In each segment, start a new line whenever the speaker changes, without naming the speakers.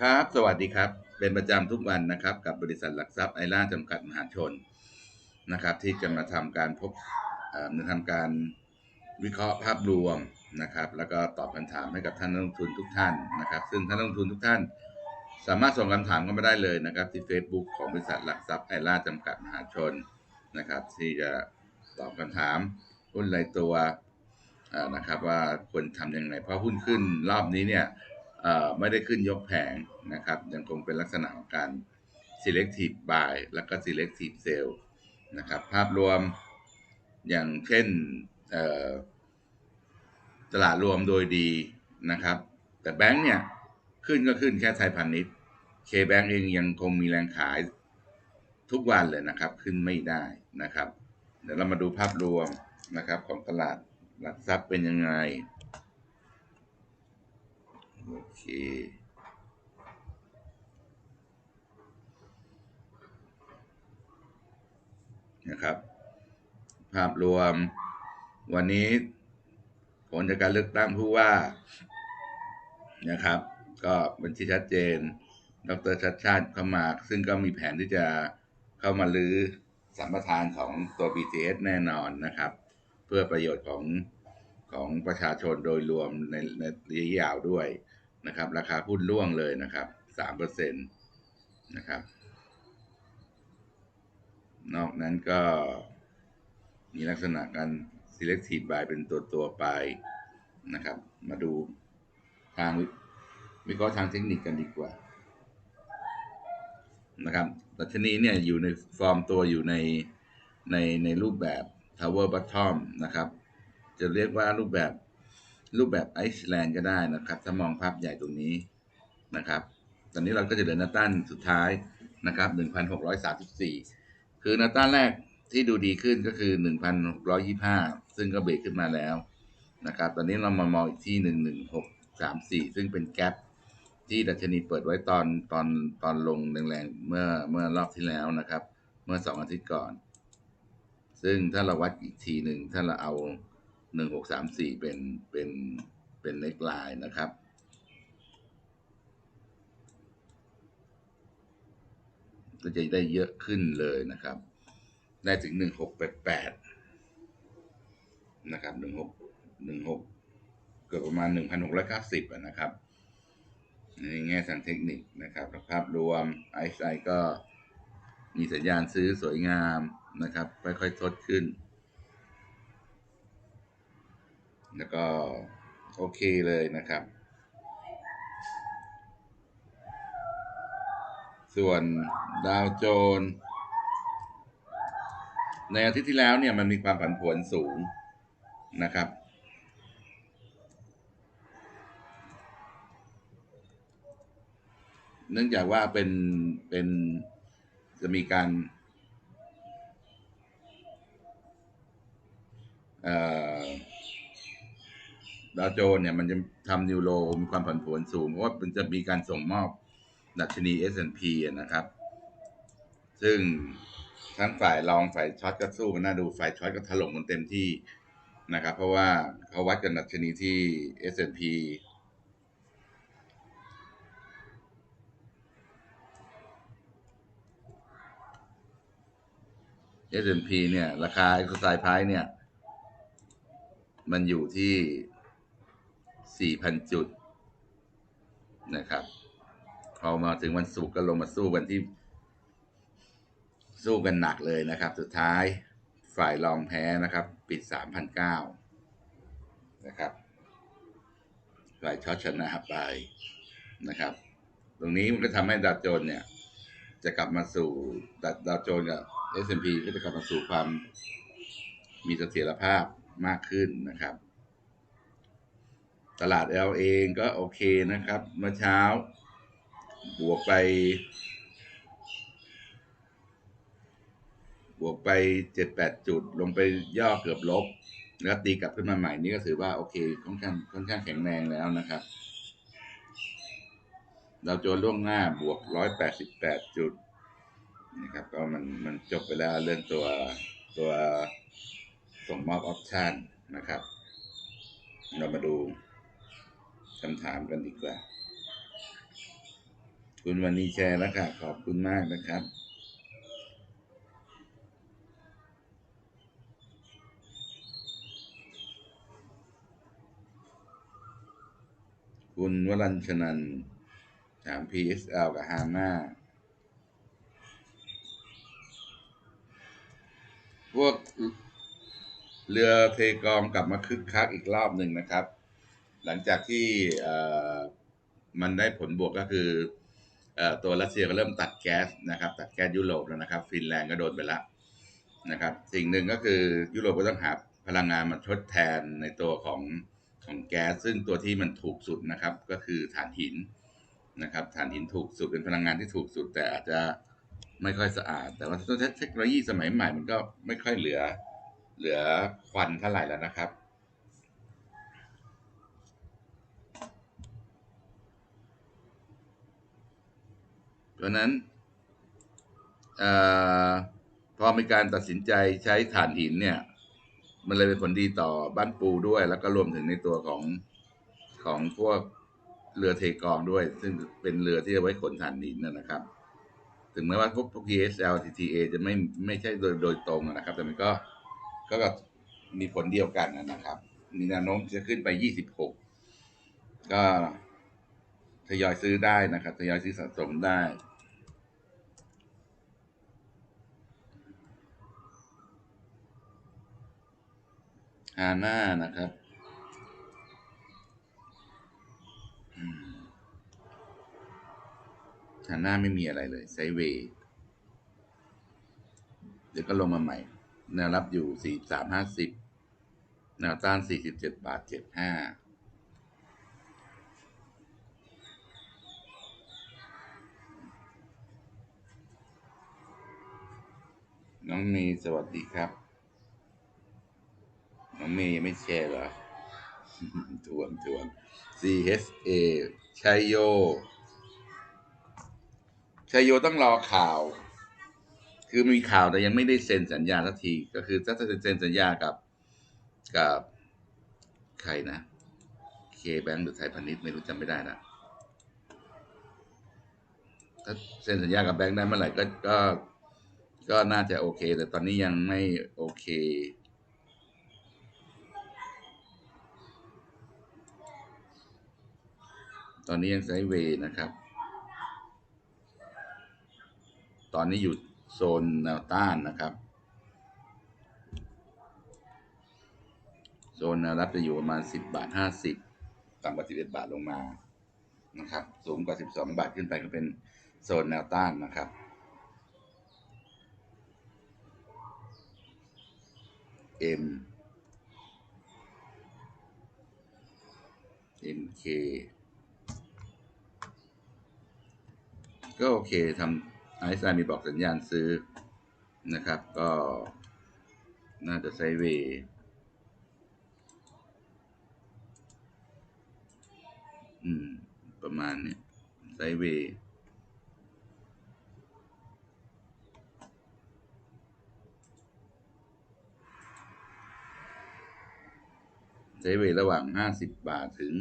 ครับ สวัสดีครับ เป็นประจำทุกวันนะครับ กับบริษัทหลักทรัพย์ไอร่าจำกัดมหาชนนะครับ ที่จะมาทำการพบมาทำการวิเคราะห์ภาพรวมนะครับ แล้วก็ตอบคำถามให้กับท่านนักลงทุนทุกท่านนะครับ ซึ่งท่านนักลงทุนทุกท่าน สามารถส่งคำถามเข้ามาได้เลยนะครับ ที่ Facebook ของบริษัทหลักทรัพย์ไอร่าจำกัดมหาชนนะครับ ที่จะตอบคำถามหุ้นรายตัวนะครับว่าควรทำยังไงเพราะหุ้นขึ้นรอบนี้เนี่ย ไม่ได้ขึ้นยกแผงนะครับยังคงเป็นลักษณะของการ selective buy แล้วก็ selective sell นะครับภาพรวมอย่างเช่นตลาดรวมโดยดีนะครับ แต่แบงค์เนี่ยขึ้นก็ขึ้นแค่ไทยพาณิชย์เคแบงค์เองยังคงมีแรงขายทุกวันเลยนะครับ ขึ้นไม่ได้นะครับ เดี๋ยวเรามาดูภาพรวมนะครับของตลาดหลักทรัพย์เป็นยังไง โอเคนะครับ ภาพรวมวันนี้ผลจากการเลือกตั้งผู้ว่านะครับ ก็เป็นที่ชัดเจน ดรชัดชาติเข้ามา ซึ่งก็มีแผนที่จะเข้ามาลื้อสัมปทานของตัว BTS แน่นอนนะครับ เพื่อประโยชน์ของของประชาชนโดยรวมในในระยะยาวด้วย นะครับ ราคาหุ้นร่วงเลยนะครับสามเปอร์เซ็นต์นะครับ นอกนั้นก็มีลักษณะการ selective buy เป็นตัวตัวไปนะครับ มาดูทางวิเคราะห์ทางเทคนิคกันดีกว่านะครับดัชนีเนี่ยอยู่ในฟอร์มตัวอยู่ในในในรูปแบบ tower bottom นะครับ จะเรียกว่ารูปแบบ รูปแบบไอซ์แลนด์ก็ได้นะครับถ้ามองภาพใหญ่ตรงนี้นะครับ ตอนนี้เราก็จะเหลือนาต้านสุดท้ายนะครับ1,634 คือนาต้านแรกที่ดูดีขึ้นก็คือ 1,625 ซึ่งก็เบรกขึ้นมาแล้วนะครับ ตอนนี้เรามามองอีกที่ 11634 ซึ่งเป็นแกลบที่ดัชนีเปิดไว้ตอนตอนตอนลงแรงๆเมื่อเมื่อรอบที่แล้วนะครับ เมื่อสองอาทิตย์ก่อน ซึ่งถ้าเราวัดอีกทีหนึ่งถ้าเราเอา 1634เป็นเป็นเป็นเล็กไลน์นะครับ ก็จะได้เยอะขึ้นเลยนะครับ ได้ถึง1688นะครับ16 16เกือบประมาณ1,690อะนะครับในแง่ทางเทคนิคนะครับภาพรวมไอซ์ไอก็มีสัญญาณซื้อสวยงามนะครับ ค่อยๆทดขึ้น แล้วก็โอเคเลยนะครับ ส่วนดาวโจน ในอาทิตย์ที่แล้วเนี่ยมันมีความผันผวนสูงนะครับ เนื่องจากว่าเป็นเป็นจะมีการเอ่อ ดาวโจนเนี่ยมันจะทำนิวโรมีความผันผวนสูง เพราะว่ามันจะมีการส่งมอบดัชนี S&P อะนะครับ ซึ่งทั้งฝ่ายรองฝ่ายช็อตก็สู้กันน่าดูฝ่ายช็อตก็ถล่มกันเต็มที่นะครับ เพราะว่าเขาวัดกันดัชนีที่ S&P S&P เนี่ย ราคา exercise price เนี่ย มันอยู่ที่ 4,000 จุดนะครับ พอมาถึงวันศุกร์ก็ลงมาสู้กันที่ สู้กันหนักเลยนะครับ สุดท้ายฝ่ายรองแพ้นะครับ ปิด 3,009นะครับ ฝ่ายช็อตชนะไปนะครับ ตรงนี้มันก็ทำให้ดาวโจนเนี่ย จะกลับมาสู่ดาวโจนส์กับ S&P ก็จะกลับมาสู่ความมีเสถียรภาพมากขึ้นนะครับ ตลาด L เองก็โอเคนะครับ เมื่อเช้า บวกไป บวกไปเจ็ดแปดจุด ลงไปย่อเกือบลบ แล้วตีกลับขึ้นมาใหม่นี่ก็ถือว่าโอเคค่อนข้างค่อนข้างแข็งแรงแล้วนะครับ เราโจนล่วงหน้าบวกร้อยแปดสิบแปดจุดนะครับก็มันมันจบไปแล้วเรื่องตัวตัวส่งมอบออปชันนะครับ เรามาดู คำถามกันดีกว่า คุณวันนี้แชร์แล้วค่ะ ขอบคุณมากนะครับ คุณวรัญชนันถาม PSL กับฮาน่าพวกเรือเทกองกลับมาคึกคักอีกรอบหนึ่งนะครับ หลังจากที่มันได้ผลบวกก็คืออตัวรัสเซียก็เริ่มตัดแก๊สนะครับ ตัดแก๊สยุโรปแล้วนะครับ ฟินแลนด์ก็โดนไปแล้วนะครับ สิ่งหนึ่งก็คือยุโรปก็ต้องหาพลังงานมาทดแทนในตัวของของแก๊สซึ่งตัวที่มันถูกสุดนะครับ ก็คือถ่านหินนะครับถ่านหินถูกสุดเป็นพลังงานที่ถูกสุด แต่อาจจะไม่ค่อยสะอาด แต่ว่าเทคโนโลยีสมัยใหม่มันก็ไม่ค่อยเหลือเหลือควันเท่าไหร่แล้วนะครับ เพราะนั้นอพอมีการตัดสินใจใช้ถ่านหินเนี่ย มันเลยเป็นผลดีต่อบ้านปูด้วย แล้วก็รวมถึงในตัวของของพวกเรือเทกองด้วย ซึ่งเป็นเรือที่เอาไว้ขนถ่านหินนะนะครับ ถึงแม้ว่าพวก PSL TTA จะไม่ไม่ใช่โดยโดยตรงนะครับ แต่มันก็ก็มีผลเดียวกันนะครับ มีแนวโน้มจะขึ้นไป26ก็ทยอยซื้อได้นะครับ ทยอยซื้อสะสมได้ ฮาน่านะครับฮาน่าไม่มีอะไรเลยไซเวย์เดี๋ยวก็ลงมาใหม่ แนวรับอยู่4350แนวต้าน47บเจ็ดบาท75น้องมย์สวัสดีครับ น้องเมย์ยังไม่แชร์เหรอทวนทวน CHA ชัยโยชัยโยต้องรอข่าว คือมีข่าวแต่ยังไม่ได้เซ็นสัญญาสักที ก็คือถ้าจะเซ็นสัญญากับกับใครนะ เคแบงค์หรือไทยพาณิชย์ไม่รู้จำไม่ได้นะถ้าเซ็นสัญญากับแบงค์ได้เมื่อไหร่ก็ก็ก็น่าจะโอเค แต่ตอนนี้ยังไม่โอเค ตอนนี้ยังไซด์เวย์นะครับ ตอนนี้อยู่โซนแนวต้านนะครับ โซนแนวรับจะอยู่ประมาณ 10 บาท 50 ต่ำกว่า 11 บาทลงมานะครับ สูงกว่า 12 บาทขึ้นไปก็เป็นโซนแนวต้านนะครับ M MK ก็โอเคทำไอซ์ไซมีบอกสัญญาณซื้อนะครับ ก็น่าจะไซเวย์อืม ประมาณเนี้ยไซเวย์ไซเวย์ระหว่าง 50 บาทถึง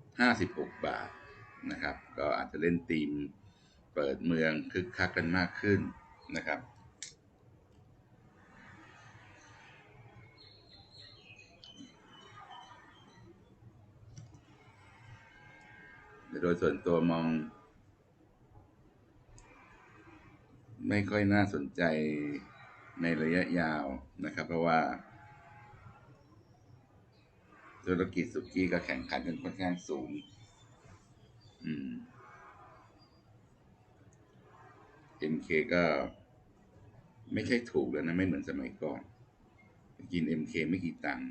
56 บาทนะครับ ก็อาจจะเล่นทีม เปิดเมืองคึกคักกันมากขึ้นนะครับ โดยส่วนตัวมอง ไม่ค่อยน่าสนใจในระยะยาวนะครับ เพราะว่า ธุรกิจสุกี้ก็แข่งขันกันค่อนข้างสูง อืม MK ก็ไม่ใช่ถูกแล้วนะ ไม่เหมือนสมัยก่อน กิน MK ไม่กี่ตังค์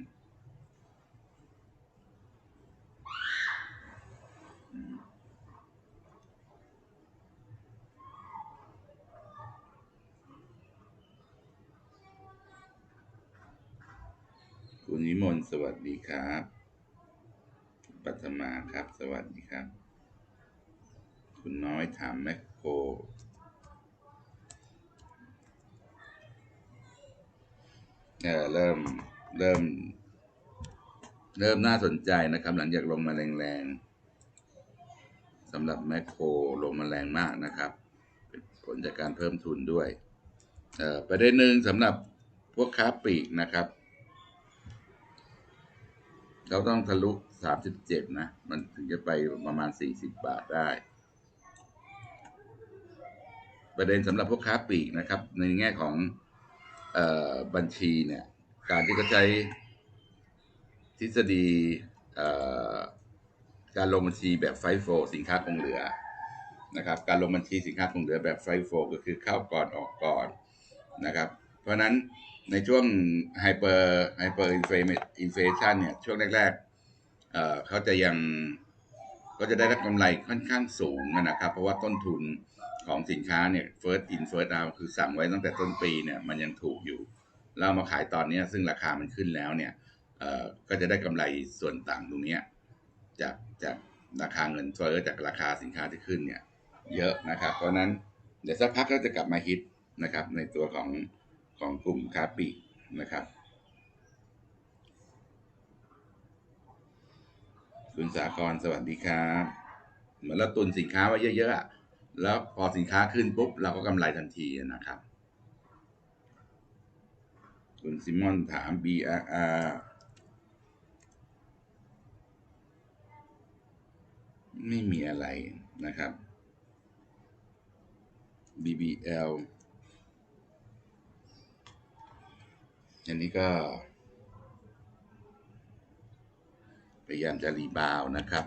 คุณนิมนต์สวัสดีครับ ปัทมาครับ สวัสดีครับ คุณน้อยถามแมคโคร เออเริ่มเริ่ม เริ่มน่าสนใจนะครับ หลังจากลงมาแรงๆสำหรับแมคโครลงมาแรงมากนะครับ เป็นผลจากการเพิ่มทุนด้วยเออประเด็นหนึ่งสำหรับพวกค้าปลีกนะครับเขาต้องทะลุ37นะ มันถึงจะไปประมาณ40บาทได้ ประเด็นสำหรับพวกค้าปลีกนะครับ ในแง่ของ บัญชีเนี่ยการที่เขาใช้ทฤษฎีการลงบัญชีแบบไฟโฟสินค้าคงเหลือนะครับ การลงบัญชีสินค้าคงเหลือแบบไฟโฟก็คือเข้าก่อนออกก่อนนะครับ เพราะฉะนั้นในช่วงไฮเปอร์ไฮเปอร์อินเฟชันเนี่ยช่วงแรกๆเเขาจะยังก็จะได้รับกำไรค่อนข้างสูงนะครับ เพราะว่าต้นทุน ของสินค้าเนี่ย first in first out คือสั่งไว้ตั้งแต่ต้นปีเนี่ยมันยังถูกอยู่เรามาขายตอนนี้ซึ่งราคามันขึ้นแล้วเนี่ยเอ่อก็จะได้กำไรส่วนต่างตรงนี้จากจากราคาเงินเฟ้อจากราคาสินค้าที่ขึ้นเนี่ย เยอะนะครับ เพราะนั้นเดี๋ยวสักพักก็จะกลับมาฮิตนะครับ ในตัวของของกลุ่มค้าปลีกนะครับคุณสากรสวัสดีครับ เหมือนเราตุนสินค้าไว้เยอะๆอะ แล้วพอสินค้าขึ้นปุ๊บเราก็กำไรทันทีนะครับ คุณซิมอนถาม BRR ไม่มีอะไรนะครับ BBL อันนี้ก็ พยายามจะรีบาวนะครับ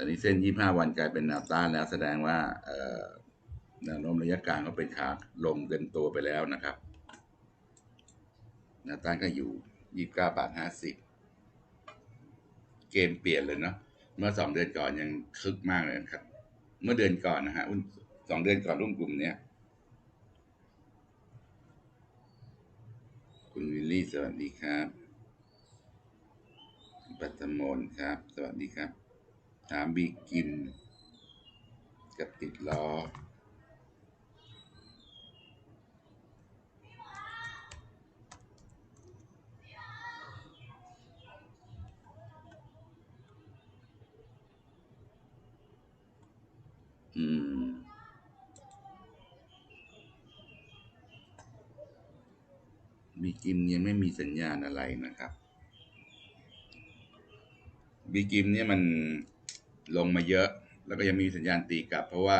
ตอนนี้เส้น 25 วันกลายเป็นแนวต้านแล้วแสดงว่าแนวโน้มระยะกลางก็เป็นขาลงเต็มตัวไปแล้วนะครับแนวต้านก็อยู่ 29 บาท 50 เกมเปลี่ยนเลยเนาะ เมื่อสองเดือนก่อนยังคึกมากเลยครับ เมื่อเดือนก่อนนะฮะหุ้นสองเดือนก่อนรุ่นกลุ่มเนี้ย คุณวิลลี่สวัสดีครับปัตมนครับ สวัสดีครับ ถามบีกิน กับติดล้อ อืมบีกิมยังไม่มีสัญญาณอะไรนะครับบีกิมเนี่ยมัน ลงมาเยอะ แล้วก็ยังมีสัญญาณตีกลับ เพราะว่า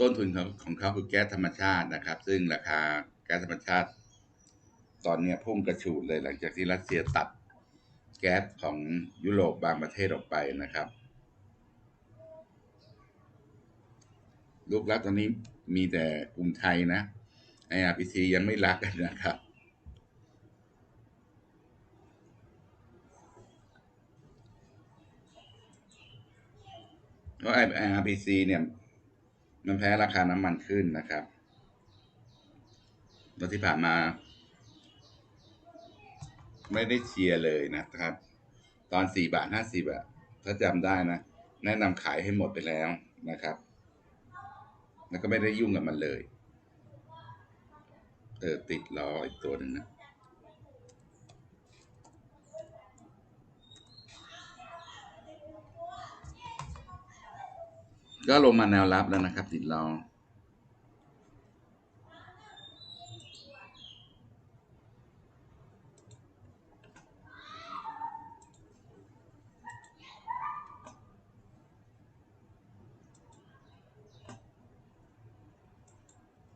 ต้นทุนของของเขาคือแก๊สธรรมชาตินะครับ ซึ่งราคาแก๊สธรรมชาติ ตอนนี้พุ่งกระฉูดเลยหลังจากที่รัสเซียตัดแก๊สของยุโรปบางประเทศออกไปนะครับ ลูกรักตอนนี้มีแต่กรุงไทยนะ IRPC ยังไม่รักกันนะครับ เพราะ IRPC เนี่ย มันแพ้ราคาน้ำมันขึ้นนะครับตอนที่ผ่านมา ไม่ได้เชียร์เลยนะครับ ตอนสี่บาทห้าสิบอะถ้าจำได้นะ แนะนำขายให้หมดไปแล้วนะครับ แล้วก็ไม่ได้ยุ่งกับมันเลยเออติดล้ออีกตัวหนึ่งนะ ก็ลงมาแนวรับแล้วนะครับติดล้อ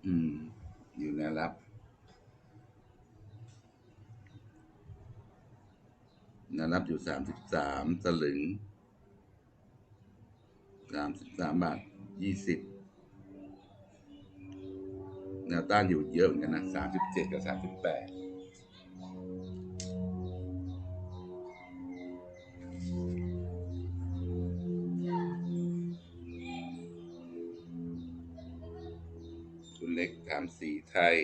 อืม อยู่แนวรับ แนวรับอยู่สามสิบสามสลึง สามสิบสามบาทยี่สิบแนวต้านอยู่เยอะเหมือนกันนะสามสิบเจ็ดกับสามสิบแปดคุณเล็กถามสีไทย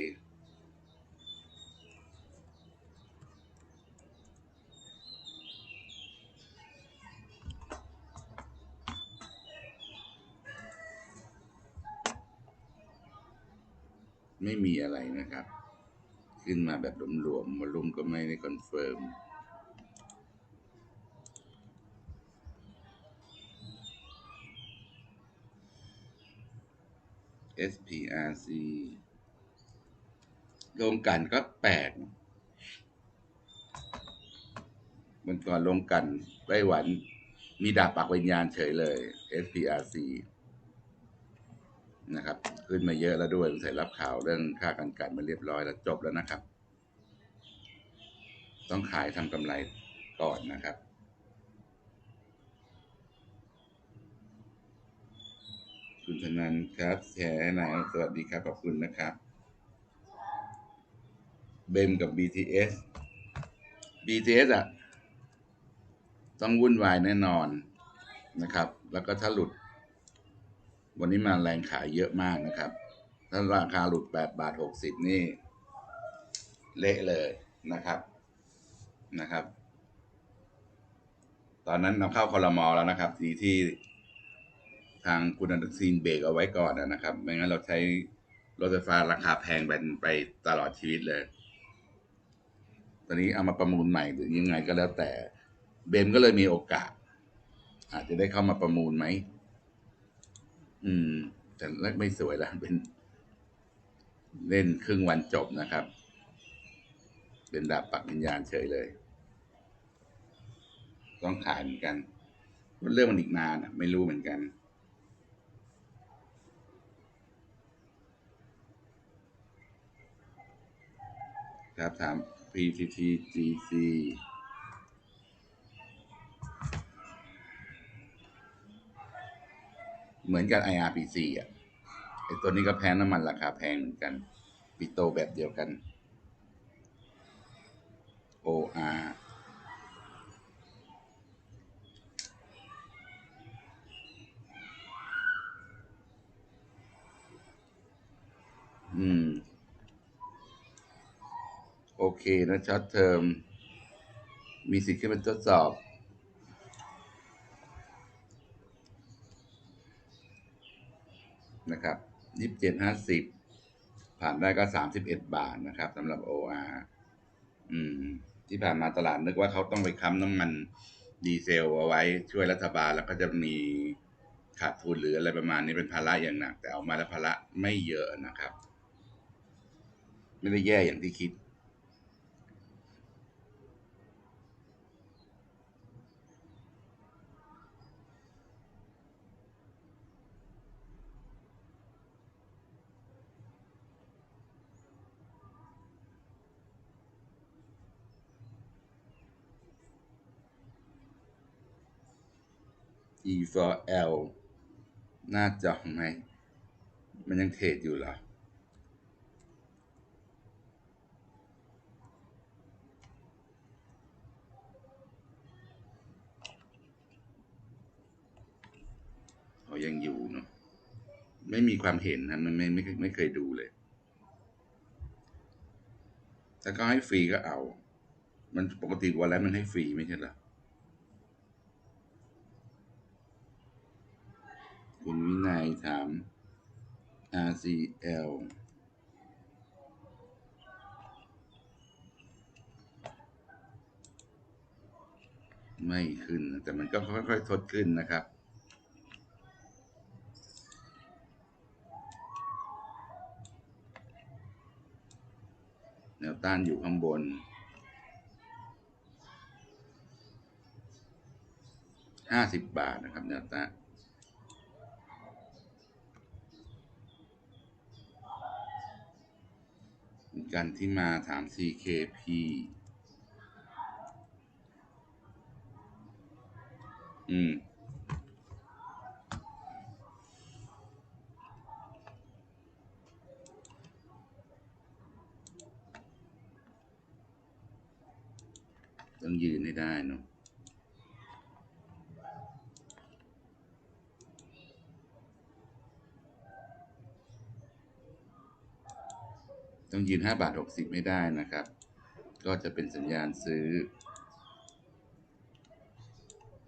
ไม่มีอะไรนะครับ ขึ้นมาแบบหลวมๆวอลลุ่มก็ไม่ได้คอนเฟิร์มเอสพลงกันก็แปดมันก่อนลงกันไต้หวันมีดาบปากวิญญาณเฉยเลย SPRC นะครับ ขึ้นมาเยอะแล้วด้วยสงสัยรับข่าวเรื่องค่ากันกันมาเรียบร้อยแล้วจบแล้วนะครับ ต้องขายทำกำไรก่อนนะครับคุณธนันครับแชร์ให้หน่อยสวัสดีครับ ขอบคุณนะครับ เบมกับ BTS BTS อะต้องวุ่นวายแน่นอนนะครับ แล้วก็ถ้าหลุด วันนี้มาแรงขายเยอะมากนะครับ ถ้าราคาหลุด 8 บาท 60 นี่ เละเลยนะครับนะครับ ตอนนั้นเราเข้าคอรมอแล้วนะครับ ทีที่ทางคุณอนุทินเบรกเอาไว้ก่อนนะครับ ไม่งั้นเราใช้รถไฟฟ้าราคาแพงไปไปตลอดชีวิตเลย ตอนนี้เอามาประมูลใหม่หรือยังไงก็แล้วแต่ เบมก็เลยมีโอกาส อาจจะได้เข้ามาประมูลไหม อืม แต่แรกไม่สวยแล้วเป็น เล่นครึ่งวันจบนะครับ เป็นดาบปักวิญญาณเฉยเลย ต้องขายเหมือนกันเรื่องมันอีกนานอะไม่รู้เหมือนกันครับถาม PTT เหมือนกับ IRPC อะไอตัวนี้ก็แพงน้ำมันราคาแพงเหมือนกัน ปิโตแบบเดียวกัน OR อืม โอเคนะช็อตเทอมมีสิทธิ์ขึ้นมาทดสอบ สิบเจ็ดห้าสิบผ่านได้ก็สามสิบเอ็ดบาทนะครับสำหรับ OR อืม ที่ผ่านมาตลาดนึกว่าเขาต้องไปค้ำน้ำมันดีเซลเอาไว้ช่วยรัฐบาลแล้วก็จะมีขาดทุนหรืออะไรประมาณนี้เป็นภาระอย่างหนัก แต่เอามาแล้วภาระไม่เยอะนะครับ ไม่ได้แย่อย่างที่คิด E for L หน้าจอไหม มันยังเทรดอยู่เหรอ เขายังอยู่เนาะ ไม่มีความเห็นนะ มันไม่ไม่ไม่ไม่เคยดูเลย แต่ก็ให้ฟรีก็เอา มันปกติวันแล้วมันให้ฟรีไม่ใช่เหรอ คุณวินัยถาม RCL ไม่ขึ้น แต่มันก็ค่อยๆทดขึ้นนะครับ แนวต้านอยู่ข้างบนห้าสิบบาทนะครับแนวต้าน กันที่มาถาม CKP อืม ต้องยืนให้ได้เนาะ ต้องยืนห้าบาทหกสิบไม่ได้นะครับ ก็จะเป็นสัญญาณซื้อ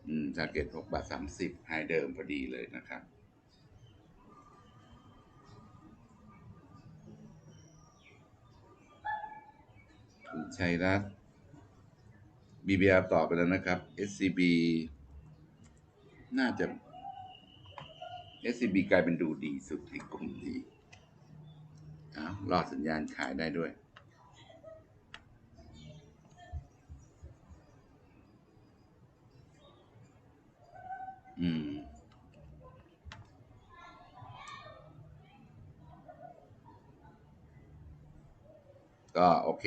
อืมทาร์เก็ตหกบาทสามสิบไฮเดิมพอดีเลยนะครับคุณชัยรัตน์ BBR ตอบไปแล้วนะครับ SCB น่าจะ SCB กลายเป็นดูดีสุดในกลุ่มนี้ อ้าวรอดสัญญาณขายได้ด้วย อืม ก็โอเค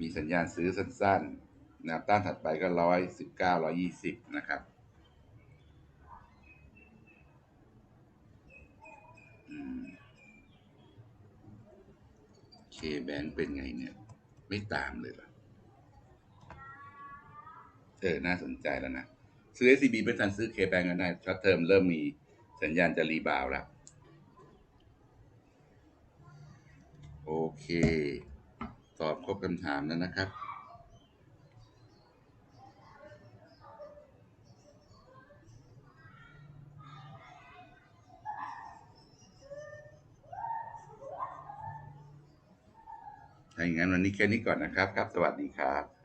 มีสัญญาณซื้อสั้นๆแนวต้านถัดไปก็ร้อยสิบเก้าร้อยี่สิบนะครับอืมเค แบงเป็นไงเนี่ย ไม่ตามเลยเหรอเออน่าสนใจแล้วนะ ซื้อ SCB เป็นทันซื้อเคแบงกันได้ช็อตเทอมเริ่มมีสัญญาณจะรีบาวด์แล้ว โอเค ตอบครบคำถามแล้วนะครับ ถ้าอย่างนั้นวันนี้แค่นี้ก่อนนะครับครับ สวัสดีครับ